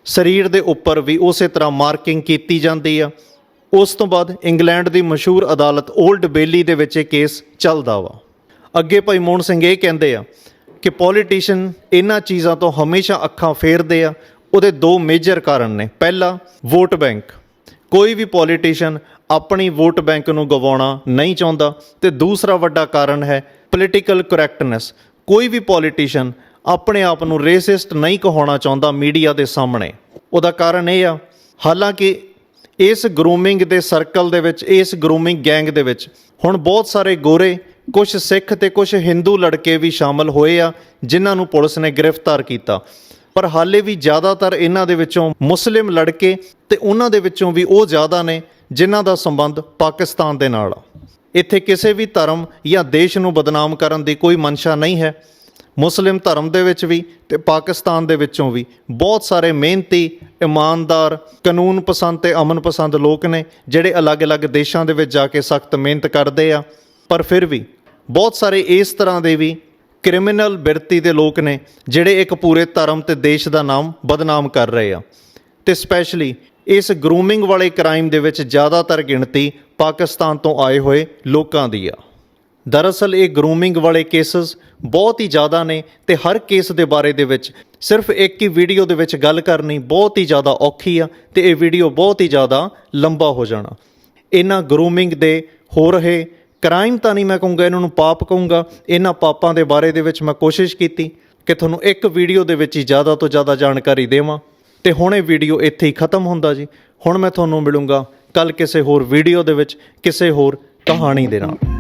ਸਰੀਰ ਦੇ ਉੱਪਰ ਵੀ ਉਸੇ ਤਰ੍ਹਾਂ ਮਾਰਕਿੰਗ ਕੀਤੀ ਜਾਂਦੀ ਆ। ਉਸ ਤੋਂ ਬਾਅਦ ਇੰਗਲੈਂਡ ਦੀ ਮਸ਼ਹੂਰ ਅਦਾਲਤ 올ਡ ਬੇਲੀ ਦੇ ਵਿੱਚ ਇਹ ਕੇਸ ਚੱਲਦਾ ਵਾ। ਅੱਗੇ ਭਾਈ ਮੋਹਨ ਸਿੰਘ ਇਹ ਕਹਿੰਦੇ ਆ ਕਿ ਪੋਲੀਟੀਸ਼ੀਅਨ ਇਹਨਾਂ ਚੀਜ਼ਾਂ ਤੋਂ ਹਮੇਸ਼ਾ ਅੱਖਾਂ ਫੇਰਦੇ ਆ ਉਹਦੇ ਦੋ ਮੇਜਰ ਕਾਰਨ ਨੇ। ਪਹਿਲਾ ਵੋਟ ਬੈਂਕ ਕੋਈ ਵੀ ਪੋਲੀਟੀਸ਼ੀਅਨ ਆਪਣੀ ਵੋਟ ਬੈਂਕ ਨੂੰ ਗਵਾਉਣਾ ਨਹੀਂ ਚਾਹੁੰਦਾ। ਤੇ ਦੂਸਰਾ ਵੱਡਾ ਕਾਰਨ ਹੈ ਪੋਲੀਟੀਕਲ ਕਰੈਕਟਨੈਸ ਕੋਈ ਵੀ ਪੋਲੀਟੀਸ਼ੀਅਨ ਆਪਣੇ ਆਪ ਨੂੰ ਰੇਸਿਸਟ ਨਹੀਂ ਕਹਾਉਣਾ ਚਾਹੁੰਦਾ ਮੀਡੀਆ ਦੇ ਸਾਹਮਣੇ। ਉਹਦਾ ਕਾਰਨ ਇਹ ਆ, ਹਾਲਾਂਕਿ ਇਸ ਗਰੂਮਿੰਗ ਦੇ ਸਰਕਲ ਦੇ ਵਿੱਚ, ਇਸ ਗਰੂਮਿੰਗ ਗੈਂਗ ਦੇ ਵਿੱਚ ਹੁਣ ਬਹੁਤ ਸਾਰੇ ਗੋਰੇ ਕੁਝ ਸਿੱਖ ਤੇ ਕੁਝ ਹਿੰਦੂ ਲੜਕੇ ਵੀ ਸ਼ਾਮਲ ਹੋਏ ਆ, ਜਿਨ੍ਹਾਂ ਨੂੰ ਪੁਲਿਸ ਨੇ ਗ੍ਰਿਫਤਾਰ ਕੀਤਾ। ਪਰ ਹਾਲੇ ਵੀ ਜ਼ਿਆਦਾਤਰ ਇਹਨਾਂ ਦੇ ਵਿੱਚੋਂ ਮੁਸਲਿਮ ਲੜਕੇ ਤੇ ਉਹਨਾਂ ਦੇ ਵਿੱਚੋਂ ਵੀ ਉਹ ਜ਼ਿਆਦਾ ਨੇ ਜਿਨ੍ਹਾਂ ਦਾ ਸੰਬੰਧ ਪਾਕਿਸਤਾਨ ਦੇ ਨਾਲ ਆ। ਇੱਥੇ ਕਿਸੇ ਵੀ ਧਰਮ ਜਾਂ ਦੇਸ਼ ਨੂੰ ਬਦਨਾਮ ਕਰਨ ਦੀ ਕੋਈ ਮਨਸ਼ਾ ਨਹੀਂ ਹੈ। ਮੁਸਲਿਮ ਧਰਮ ਦੇ ਵਿੱਚ ਵੀ ਤੇ ਪਾਕਿਸਤਾਨ ਦੇ ਵਿੱਚੋਂ ਵੀ ਬਹੁਤ ਸਾਰੇ ਮਿਹਨਤੀ, ਇਮਾਨਦਾਰ, ਕਾਨੂੰਨ ਪਸੰਦ ਤੇ ਅਮਨ ਪਸੰਦ ਲੋਕ ਨੇ ਜਿਹੜੇ ਅਲੱਗ-ਅਲੱਗ ਦੇਸ਼ਾਂ ਦੇ ਵਿੱਚ ਜਾ ਕੇ ਸਖਤ ਮਿਹਨਤ ਕਰਦੇ ਆ। ਪਰ ਫਿਰ ਵੀ ਬਹੁਤ ਸਾਰੇ ਇਸ ਤਰ੍ਹਾਂ ਦੇ ਵੀ ਕ੍ਰਿਮੀਨਲ ਬਿਰਤੀ ਦੇ ਲੋਕ ਨੇ ਜਿਹੜੇ ਇੱਕ ਪੂਰੇ ਧਰਮ ਤੇ ਦੇਸ਼ ਦਾ ਨਾਮ ਬਦਨਾਮ ਕਰ ਰਹੇ ਆ। ਤੇ ਸਪੈਸ਼ਲੀ ਇਸ ਗਰੂਮਿੰਗ ਵਾਲੇ ਕ੍ਰਾਈਮ ਦੇ ਵਿੱਚ ਜ਼ਿਆਦਾਤਰ ਗਿਣਤੀ ਪਾਕਿਸਤਾਨ ਤੋਂ ਆਏ ਹੋਏ ਲੋਕਾਂ ਦੀ ਆ। ਦਰਅਸਲ ਇਹ ਗਰੂਮਿੰਗ ਵਾਲੇ ਕੇਸਸ ਬਹੁਤ ਹੀ ਜ਼ਿਆਦਾ ਨੇ ਤੇ ਹਰ ਕੇਸ ਦੇ ਬਾਰੇ ਦੇ ਵਿੱਚ ਸਿਰਫ ਇੱਕ ਹੀ ਵੀਡੀਓ ਦੇ ਵਿੱਚ ਗੱਲ ਕਰਨੀ ਬਹੁਤ ਹੀ ਜ਼ਿਆਦਾ ਔਖੀ ਆ ਤੇ ਇਹ ਵੀਡੀਓ ਬਹੁਤ ਹੀ ਜ਼ਿਆਦਾ ਲੰਬਾ ਹੋ ਜਾਣਾ। ਇਹਨਾਂ ਗਰੂਮਿੰਗ ਦੇ ਹੋ ਰਹੇ ਕ੍ਰਾਈਮ ਤਾਂ ਨਹੀਂ ਮੈਂ ਕਹੂੰਗਾ, ਇਹਨਾਂ ਨੂੰ ਪਾਪ ਕਹੂੰਗਾ, ਇਹਨਾਂ ਪਾਪਾਂ ਦੇ ਬਾਰੇ ਦੇ ਵਿੱਚ ਮੈਂ ਕੋਸ਼ਿਸ਼ ਕੀਤੀ ਕਿ ਤੁਹਾਨੂੰ ਇੱਕ ਵੀਡੀਓ ਦੇ ਵਿੱਚ ਹੀ ਜ਼ਿਆਦਾ ਤੋਂ ਜ਼ਿਆਦਾ ਜਾਣਕਾਰੀ ਦੇਵਾਂ ਤੇ ਹੁਣ ਇਹ ਵੀਡੀਓ ਇੱਥੇ ਹੀ ਖਤਮ ਹੁੰਦਾ ਜੀ। ਹੁਣ ਮੈਂ ਤੁਹਾਨੂੰ ਮਿਲੂੰਗਾ ਕੱਲ ਕਿਸੇ ਹੋਰ ਵੀਡੀਓ ਦੇ ਵਿੱਚ, ਕਿਸੇ ਹੋਰ ਕਹਾਣੀ ਦੇ ਨਾਲ।